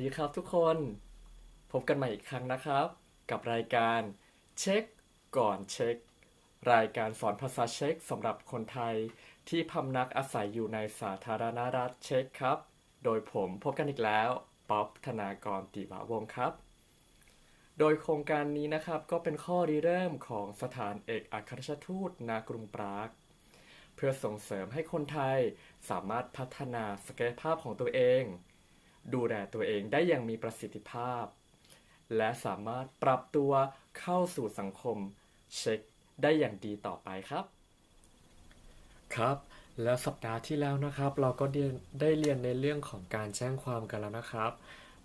ดีครับทุกคน พบกันใหม่อีกครั้งนะครับ กับรายการเช็คก่อนเช็ค รายการสอนภาษาเช็คสำหรับคนไทยที่พำนักอาศัยอยู่ในสาธารณรัฐเช็คครับ โดยผมพบกันอีกแล้ว ป๊อบธนากรติวาวงครับ โดยโครงการนี้นะครับก็เป็นข้อริเริ่มของสถานเอกอัครราชทูตณกรุงปรากเพื่อส่งเสริมให้คนไทยสามารถพัฒนาศักยภาพของตัวเอง ดูแลตัวเองได้อย่างมีประสิทธิภาพ และสามารถปรับตัวเข้าสู่สังคมเช็คได้อย่างดีต่อไปครับ ครับ แล้วสัปดาห์ที่แล้วนะครับ เราก็เรียนได้เรียนในเรื่องของการแจ้งความกันแล้วนะครับ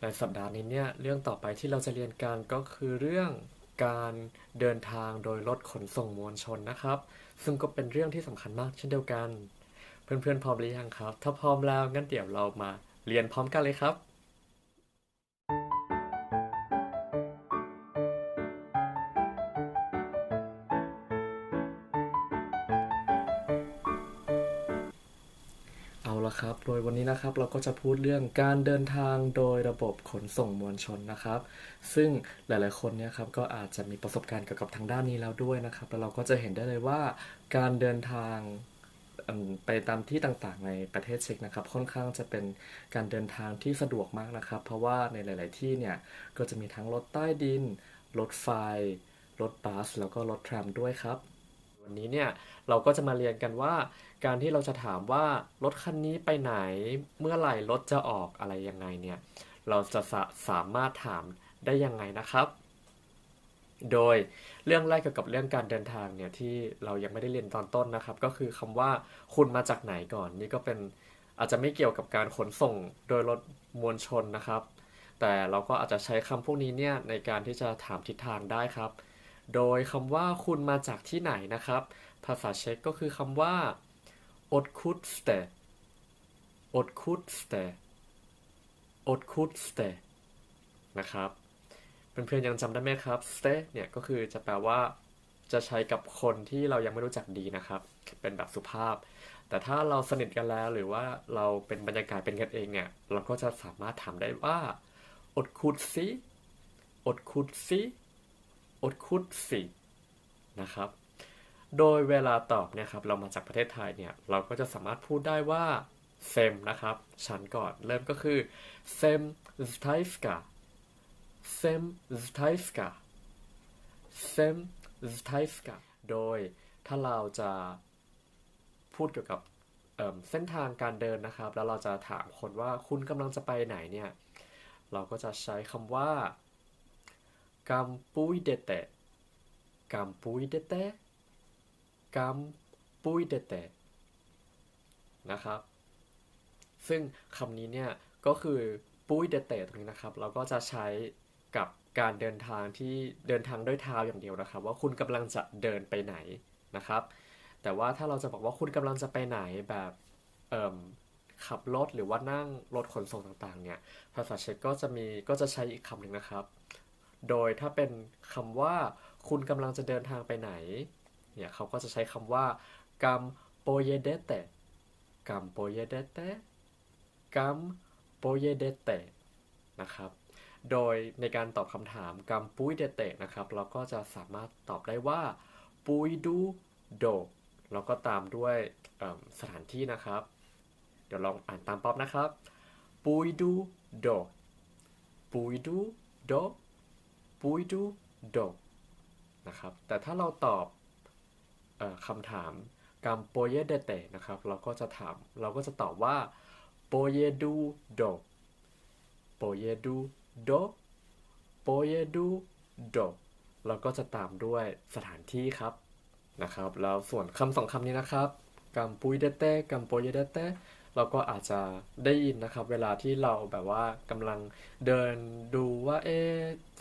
ในสัปดาห์นี้เนี่ยเรื่องต่อไปที่เราจะเรียนกันก็คือเรื่องการเดินทางโดยรถขนส่งมวลชนนะครับ ซึ่งก็เป็นเรื่องที่สำคัญมากเช่นเดียวกัน เพื่อนๆพร้อมหรือยังครับ ถ้าพร้อมแล้วงั้นเดี๋ยวเรามา เรียนพร้อมกันเลยครับ เอาละครับ โดยวันนี้นะครับเราก็จะพูดเรื่องการเดินทางโดยระบบขนส่งมวลชนนะครับ ซึ่งหลายๆคนเนี่ยครับก็อาจจะมีประสบการณ์เกี่ยวกับทางด้านนี้แล้วด้วยนะครับ แล้วเราก็จะเห็นได้เลยว่าการเดินทาง ไปตามที่ต่างๆในประเทศเช็กนะครับค่อนข้างจะเป็นการเดินทางที่สะดวกมากนะครับ เพราะว่าในหลาย ๆ ที่เนี่ยก็จะมีทั้งรถใต้ดิน รถไฟ รถบัส แล้วก็รถแทรมด้วยครับ วันนี้เนี่ยเราก็จะมาเรียนกันว่า การที่เราจะถามว่ารถคันนี้ไปไหนเมื่อไหร่รถจะออกอะไรยังไงเนี่ยเราจะสาสามารถถามได้ยังไงนะครับ โดยเรื่องแรกเกี่ยวกับเรื่องการเดินทางเนี่ยที่เรายังไม่ได้เรียนตอนต้นนะครับ ก็คือคำว่าคุณมาจากไหนก่อน นี่ก็เป็นอาจจะไม่เกี่ยวกับการขนส่งโดยรถมวลชนนะครับ แต่เราก็อาจจะใช้คำพวกนี้เนี่ยในการที่จะถามทิศทางได้ครับ โดยคำว่าคุณมาจากที่ไหนนะครับ ภาษาเช็กก็คือคำว่า o d k u d s t e o d k u d s t e o d k u d s t e นะครับ เพื่อนๆยังจำได้ไหมครับ s t e เนี่ยก็คือจะแปลว่าจะใช้กับคนที่เรายังไม่รู้จักดีนะครับ เป็นแบบสุภาพ แต่ถ้าเราสนิทกันแล้วหรือว่าเราเป็นบรรยากาศเป็นกันเองเนี่ย เราก็จะสามารถถามได้ว่า o d k u d s i o d k u d s i o d k u d s i นะครับ โดยเวลาตอบเนี่ยครับเรามาจากประเทศไทยเนี่ย เราก็จะสามารถพูดได้ว่าเซมนะครับ ฉันก่อนเริ่มก็คือเซมสไทสกา เซมสไทสกาเซมสไทสกาโดยถ้าเราจะพูดเกี่ยวกับเเส้นทางการเดินนะครับ แล้วเราจะถามคนว่าคุณกำลังจะไปไหนเนี่ย เราก็จะใช้คำว่ากัมปุยเดเตกัมปุยเดเตกัมปุยเดเตนะครับ ซึ่งคำนี้เนี่ยก็คือปุยเดเตตรงนี้นะครับ เราก็จะใช้ กับการเดินทางที่เดินทางด้วยเท้าอย่างเดียวนะครับ ว่าคุณกำลังจะเดินไปไหนนะครับ แต่ว่าถ้าเราจะบอกว่าคุณกำลังจะไปไหนแบบเอ่มขับรถหรือว่านั่งรถขนส่งต่างๆเนี่ยภาษาเช็กก็จะมีก็จะใช้อีกคำหนึ่งนะครับ โดยถ้าเป็นคำว่า คุณกำลังจะเดินทางไปไหนเนี่ยเขาก็จะใช้คำว่ากัมโปเยเดเตกัมโปเยเดเตกัมโปเยเดเตนะครับ โดยในการตอบคำถามกัมปุยเดเตนะครับ เราก็จะสามารถตอบได้ว่า ปุยดูโดแล้วก็ตามด้วยสถานที่นะครับ เดี๋ยวลองอ่านตามป๊อปนะครับ ปุยดูโดปุยดูโดปุยดูโดนะครับ แต่ถ้าเราตอบออคำถามกัมโปเยเดเตนะครับ เราก็จะถาม เราก็จะตอบว่าโปเยดูโดโปเยดู โดโปเยดูโดเราก็จะตามด้วยสถานที่ครับนะครับ แล้วส่วนคำสองคำนี้นะครับกัมปุยเดเตกัมโปเยเดเตเราก็อาจจะได้ยินนะครับ เวลาที่เราแบบว่ากำลังเดินดูว่าเอ๊ะ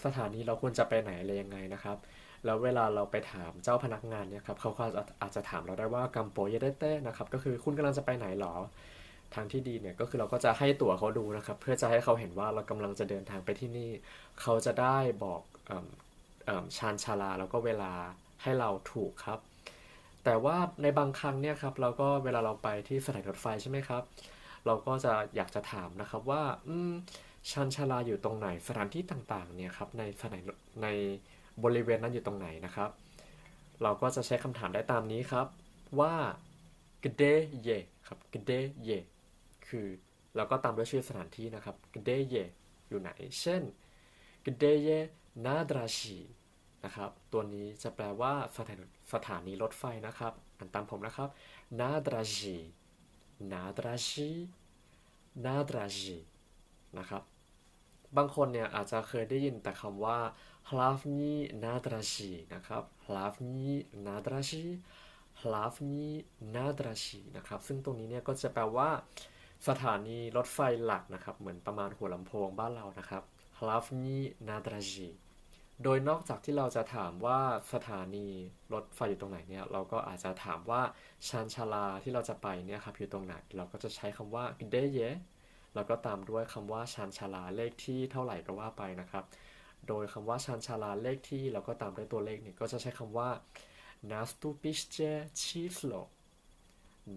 สถานีเราควรจะไปไหนอะไรยังไงนะครับ แล้วเวลาเราไปถามเจ้าพนักงานเนี่ยครับเขาก็อาจอาจจะถามเราได้ว่ากัมโปเยเดเต้นะครับก็คือคุณกำลังจะไปไหนหรอ ทางที่ดีเนี่ยก็คือเราก็จะให้ตั๋วเขาดูนะครับ เพื่อจะให้เขาเห็นว่าเรากำลังจะเดินทางไปที่นี่ เขาจะได้บอกออชานชาลาแล้วก็เวลาให้เราถูกครับ แต่ว่าในบางครั้งเนี่ยครับเราก็เวลาเราไปที่สถานีรถไฟใช่ไหมครับ เราก็จะอยากจะถามนะครับว่าชันชาลาอยู่ตรงไหนสถานที่ต่างๆเนี่ยครับในสถานในบริเวณนั้นอยู่ตรงไหนนะครับ เราก็จะใช้คำถามได้ตามนี้ครับว่า kde je ครับ kde je คือ แล้วก็ตามด้วยชื่อสถานที่นะครับ kde je อยู่ไหน เช่น kde je nadrashi นะครับ ตัวนี้จะแปลว่าสถานสถานีรถไฟนะครับ อ่านตามผมนะครับ nadrashi nadrashi nadrashi นะครับ บางคนเนี่ยอาจจะเคยได้ยินแต่คำว่า hlavní nádraží นะครับ hlavní nádraží hlavní nádraží นะครับ ซึ่งตรงนี้เนี่ยก็จะแปลว่า สถานีรถไฟหลักนะครับ เหมือนประมาณหัวลำโพงบ้านเรานะครับ hlavní nádraží โดยนอกจากที่เราจะถามว่าสถานีรถไฟอยู่ตรงไหนเนี่ย เราก็อาจจะถามว่าชานชาลาที่เราจะไปเนี่ยครับอยู่ตรงไหน เราก็จะใช้คำว่า kde je แล้วก็ตามด้วยคำว่าชานชาลาเลขที่เท่าไหร่ก็ว่าไปนะครับ โดยคำว่าชานชาลาเลขที่แล้วก็ตามด้วยตัวเลขเนี่ยก็จะใช้คำว่า nastupište číslo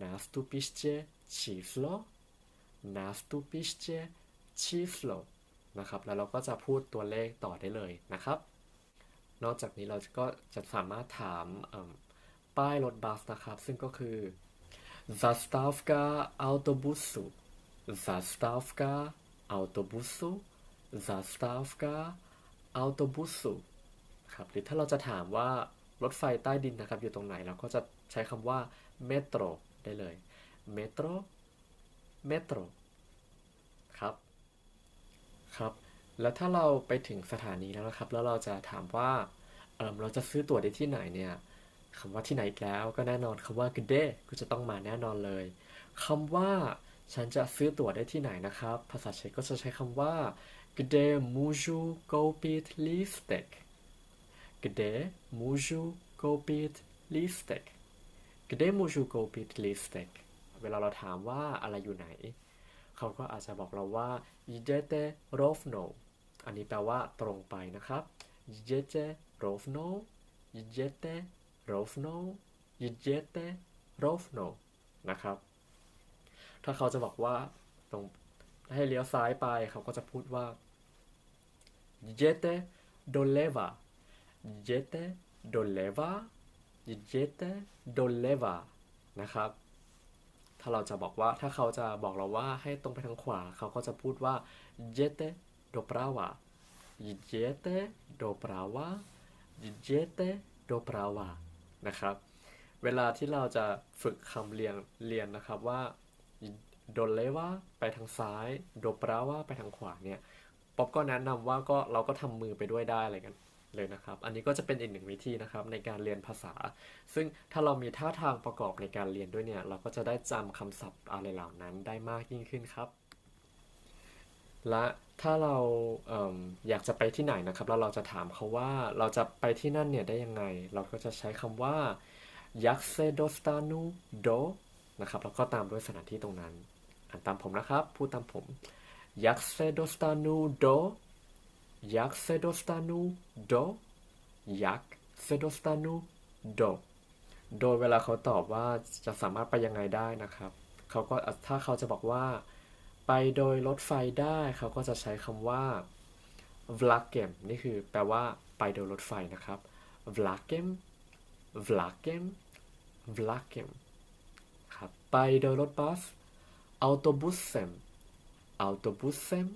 nastupište číslo nastupište číslo นะครับ แล้วเราก็จะพูดตัวเลขต่อได้เลยนะครับ นอกจากนี้เราก็จะสามารถถามป้ายรถบัสนะครับ ซึ่งก็คือ zastávka autobusu zastávka autobusu zastávka autobusu ครับ หรือถ้าเราจะถามว่ารถไฟใต้ดินนะครับ อยู่ตรงไหน เราก็จะใช้คำว่า metro ได้เลย metro metro ครับ ครับ แล้วถ้าเราไปถึงสถานีแล้วนะครับ แล้วเราจะถามว่าเออเราจะซื้อตั๋วได้ที่ไหนเนี่ยคำว่าที่ไหนอีกแล้วก็แน่นอนคำว่า kde ก็จะต้องมาแน่นอนเลยคำว่าฉันจะซื้อตั๋วได้ที่ไหนนะครับ ภาษาเช็กก็จะใช้คำว่า kde můžu koupit lístek kde můžu koupit lístek kde můžu koupit lístek เวลาเราถามว่าอะไรอยู่ไหน เขาก็อาจจะบอกเราว่า jděte rovno อันนี้แปลว่าตรงไปนะครับ jděte rovno jděte rovno jděte rovno นะครับ ถ้าเขาจะบอกว่าตรงให้เลี้ยวซ้ายไปเขาก็จะพูดว่า jděte doleva jděte doleva jděte doleva นะครับ ถ้าเราจะบอกว่าถ้าเขาจะบอกเราว่าให้ตรงไปทางขวา เขาก็จะพูดว่า jděte doprava jděte doprava jděte doprava นะครับ เวลาที่เราจะฝึกคำเรียนเรียนนะครับว่าโดเลว่าไปทางซ้าย โดปราว่าไปทางขวาเนี่ย ป๊อปก็แนะนำว่าก็เราก็ทำมือไปด้วยได้อะไรกัน เลยนะครับ อันนี้ก็จะเป็นอีกหนึ่งวิธีนะครับในการเรียนภาษา ซึ่งถ้าเรามีท่าทางประกอบในการเรียนด้วยเนี่ย เราก็จะได้จำคำศัพท์อะไรเหล่านั้นได้มากยิ่งขึ้นครับ และถ้าเราเออยากจะไปที่ไหนนะครับ แล้วเราจะถามเขาว่าเราจะไปที่นั่นเนี่ยได้ยังไง เราก็จะใช้คำว่า jak se dostanu do นะครับ แล้วก็ตามด้วยสถานที่ตรงนั้น อ่านตามผมนะครับ พูดตามผม jak se dostanu do jak se dostanu do jak se dostanu do โดยเวลาเขาตอบว่าจะสามารถไปยังไงได้นะครับ เขาก็ถ้าเขาจะบอกว่า ไปโดยรถไฟได้ เขาก็จะใช้คำว่า vlakem นี่คือแปลว่าไปโดยรถไฟนะครับ vlakem vlakem vlakem ครับไปโดยรถบัส autobussem autobussem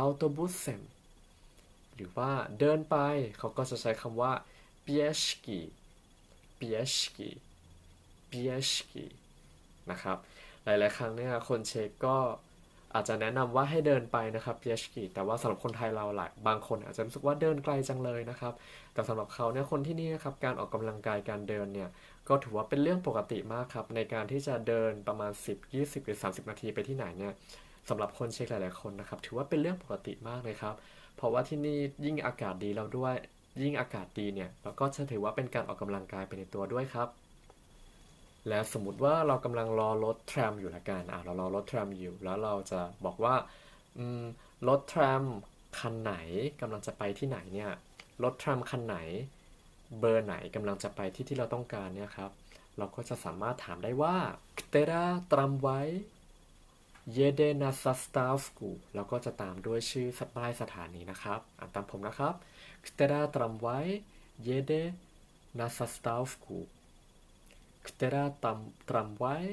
autobussem หรือว่าเดินไปเขาก็จะใช้คำว่า pieszki pieszki pieszki นะครับ หลาย ๆ ครั้งเนี่ยคนเช็กก็อาจจะแนะนำว่าให้เดินไปนะครับ pieszki แต่ว่าสำหรับคนไทยเราหลายบางคนอาจจะรู้สึกว่าเดินไกลจังเลยนะครับ แต่สำหรับเขาเนี่ยคนที่นี่นะครับการออกกำลังกายการเดินเนี่ยก็ถือว่าเป็นเรื่องปกติมากครับ ในการที่จะเดินประมาณ 10 20 หรือ 30 นาทีไปที่ไหนเนี่ยสำหรับคนเช็คหลาย ๆ คนนะครับ ถือว่าเป็นเรื่องปกติมากเลยครับ เพราะว่าที่นี่ยิ่งอากาศดีแล้วด้วย ยิ่งอากาศดีเนี่ยเราก็จะถือว่าเป็นการออกกำลังกายไปในตัวด้วยครับ และสมมติว่าเรากำลังรอรถแทรมอยู่ละกันอะเรารอรถแทรมอยู่ แล้วเราจะบอกว่าอืมรถแทรมคันไหนกำลังจะไปที่ไหนเนี่ยรถแทรมคันไหน เบอร์ไหนกำลังจะไปที่ที่เราต้องการเนี่ยครับ เราก็จะสามารถถามได้ว่าเทราแทรมไว Ktera tramvaj jedzie na zastawku แล้วก็จะตามด้วยชื่อสป้ายสถานีนะครับอ่านตามผมนะครับ Która tramwaj jedzie na zastawku Która tam tramwaj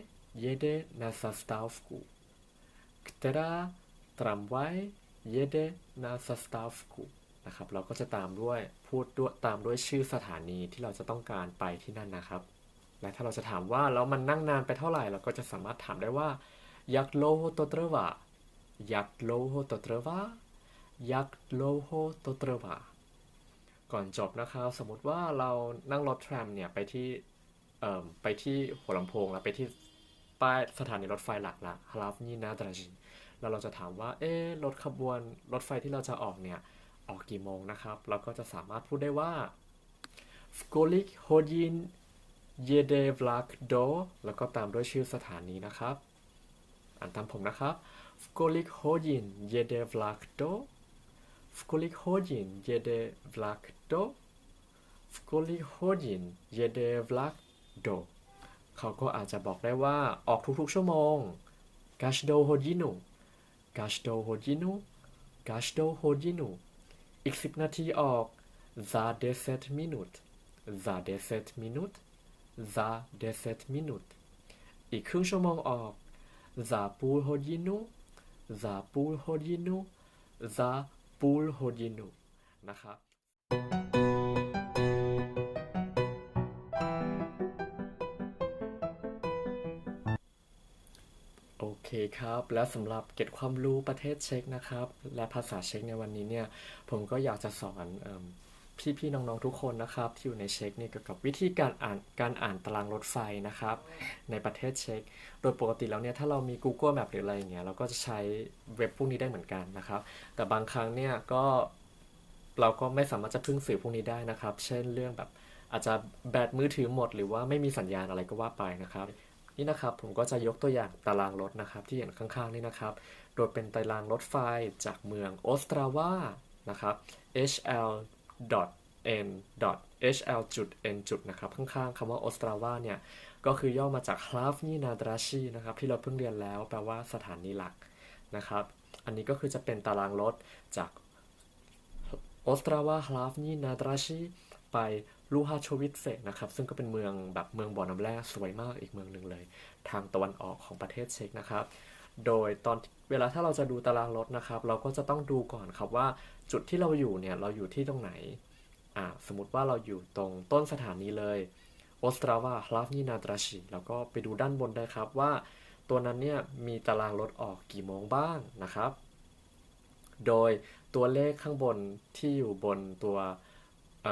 jedzie na zastawku Która tramwaj jedzie na zastawku นะครับเราก็จะตามด้วยพูดด้วยตามด้วยชื่อสถานีที่เราจะต้องการไปที่นั่นนะครับ และถ้าเราจะถามว่าแล้วมันนั่งนานไปเท่าไหร่ เราก็จะสามารถถามได้ว่า jak dlouho to trvá jak dlouho to trvá jak dlouho to trvá ก่อนจบนะครับสมมติว่าเรานั่งรถแทรมเนี่ยไปที่เอ่อไปที่หัวลำโพงแล้วไปที่ป้ายสถานีรถไฟหลักละฮาลาฟนี่นาดราจินแล้วเราจะถามว่า เอ๊ะรถขบวนรถไฟที่เราจะออกเนี่ย ออกกี่โมงนะครับ เราก็จะสามารถพูดได้ว่า v kolik hodin jede vlak do แล้วก็ตามด้วยชื่อสถานีนะครับ อ่านตามผมนะครับฟกลิกโฮยินเยเดฟลักโตฟกลิกโฮยินเยเดฟลักโตฟกลิกโฮยินเยเดฟลักโดเขาก็อาจจะบอกได้ว่าออกทุกๆชั่วโมงกาชโดโฮยินุกาชโดโฮยินุกาชโดโฮยินุอีกสิบนาทีออกザเดเซต za 10 minut za 10 minut za ซตมินุดอีกครึ่งชั่วโมงออก za půl hodinu za půl hodinu za půl hodinu นะครับโอเคครับ และสำหรับเกร็ดความรู้ประเทศเช็กนะครับ และภาษาเช็กในวันนี้เนี่ย ผมก็อยากจะสอนอ พี่ๆน้องๆทุกคนนะครับ ที่อยู่ในเช็กเนี่ยเกี่ยวกับวิธีการอ่านการอ่านตารางรถไฟนะครับ ในประเทศเช็กโดยปกติแล้วเนี่ยถ้าเรามี Google Map หรืออะไรอย่างเงี้ยเราก็จะใช้เว็บพวกนี้ได้เหมือนกันนะครับ แต่บางครั้งเนี่ยก็เราก็ไม่สามารถจะพึ่งสื่อพวกนี้ได้นะครับ เช่นเรื่องแบบอาจจะแบตมือถือหมด หรือว่าไม่มีสัญญาณอะไรก็ว่าไปนะครับนี่นะครับผมก็จะยกตัวอย่างตารางรถนะครับ ที่เห็นข้างๆนี่นะครับ โดยเป็นตารางรถไฟจากเมืองออสตราวานะครับ hl n hl จุด n จุดนะครับ ข้างๆคำว่าออสตราวาเนี่ยก็คือย่อมาจาก h l a v n i Nadrashi นะครับที่เราเพิ่งเรียนแล้วแปลว่าสถานีหลักนะครับ อันนี้ก็คือจะเป็นตารางรถจากออสตราวาฮลาฟนีนาตราชีไปลูฮาโชวิเซนะครับ ซึ่งก็เป็นเมืองแบบเมืองบ่อน้ำแร่สวยมากอีกเมืองหนึ่งเลย ทางตะวันออกของประเทศเช็กนะครับ โดยตอนเวลาถ้าเราจะดูตารางรถนะครับ เราก็จะต้องดูก่อนครับว่าจุดที่เราอยู่เนี่ยเราอยู่ที่ตรงไหนอ่าสมมติว่าเราอยู่ตรงต้นสถานีเลยออสตราวาฮลาฟนีนาตราชีแล้วก็ไปดูด้านบนได้ครับว่า ตัวนั้นเนี่ยมีตารางรถออกกี่โมงบ้างนะครับ โดยตัวเลขข้างบนที่อยู่บนตัวเ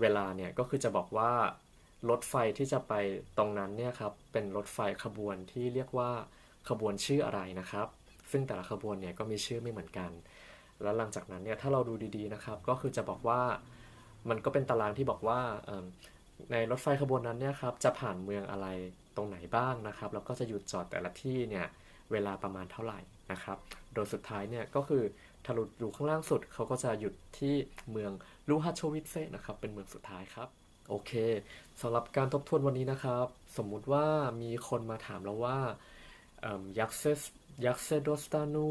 เวลาเนี่ยก็คือจะบอกว่ารถไฟที่จะไปตรงนั้นเนี่ยครับเป็นรถไฟขบวนที่เรียกว่า ขบวนชื่ออะไรนะครับ ซึ่งแต่ละขบวนเนี่ยก็มีชื่อไม่เหมือนกัน แล้วหลังจากนั้นเนี่ยถ้าเราดูดีๆนะครับ ก็คือจะบอกว่ามันก็เป็นตารางที่บอกว่าในรถไฟขบวนนั้นเนี่ยครับจะผ่านเมืองอะไรตรงไหนบ้างนะครับ แล้วก็จะหยุดจอดแต่ละที่เนี่ยเวลาประมาณเท่าไหร่นะครับ โดยสุดท้ายเนี่ยก็คือถ้าเราอยู่ข้างล่างสุดเขาก็จะหยุดที่เมืองลูฮัชโชวิตเซนะครับเป็นเมืองสุดท้ายครับโอเคสำหรับการทบทวนวันนี้นะครับ สมมุติว่ามีคนมาถามเราว่า ยักเซสยักเซโดสตานู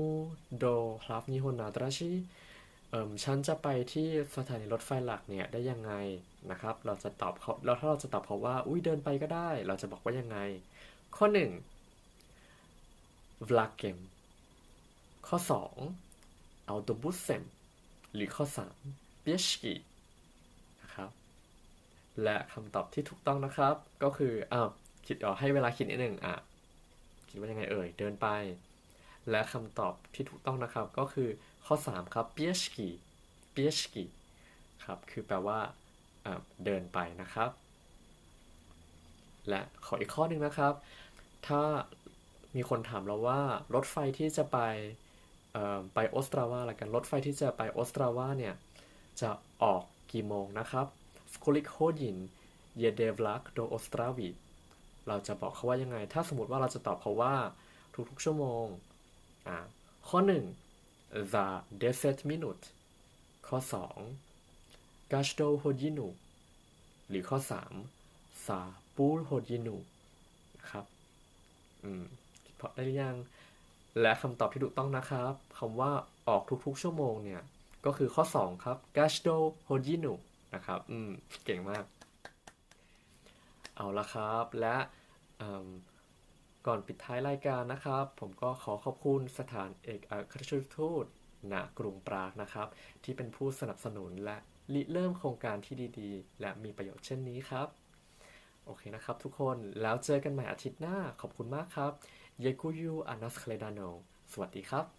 โดฮลาฟนิฮนาตราชิฉันจะไปที่สถานีรถไฟหลักเนี่ยได้ยังไงนะครับ เราจะตอบเขาแล้วถ้าเราจะตอบเขาว่า อุ้ยเดินไปก็ได้ เราจะบอกว่ายังไง ข้อหนึ่ง vlakem ข้อ 2 autobusem หรือข้อ 3 pieski นะครับ และคำตอบที่ถูกต้องนะครับ ก็คือ อ้าว คิดออกให้เวลาคิดนิดหนึ่งอะ คิดว่ายังไงเอ่ย เดินไป และคำตอบที่ถูกต้องนะครับ ก็คือข้อ 3 ครับ pieski pieski ครับ คือแปลว่าเดินไปนะครับ และขออีกข้อหนึ่งนะครับ ถ้ามีคนถามเราว่ารถไฟที่จะไปไปออสตราวาละกันรถไฟที่จะไปออสตราวาเนี่ย จะออกกี่โมงนะครับ v kolik hodin jede vlak do Ostravy เราจะบอกเขาว่ายังไง ถ้าสมมติว่าเราจะตอบเขาว่าทุกๆชั่วโมงอ่าข้อ1 za 10 minut ข้อ 2 gashdo hodinu หรือข้อ 3 sa pul hodinu นะครับ อืมคิดพอได้หรือยัง และคำตอบที่ถูกต้องนะครับคำว่าออกทุกๆชั่วโมงเนี่ย ก็คือข้อ 2 ครับ gashdo hodinu นะครับ อืม เก่งมาก เอาละครับ และก่อนปิดท้ายรายการนะครับ ผมก็ขอขอบคุณสถานเอกอัครราชทูตณกรุงปรากนะครับ ที่เป็นผู้สนับสนุนและริเริ่มโครงการที่ดีๆ และมีประโยชน์เช่นนี้ครับ โอเคนะครับทุกคนแล้วเจอกันใหม่อาทิตย์หน้าขอบคุณมากครับเยกุยูอานัสเคลดาโนสวัสดีครับ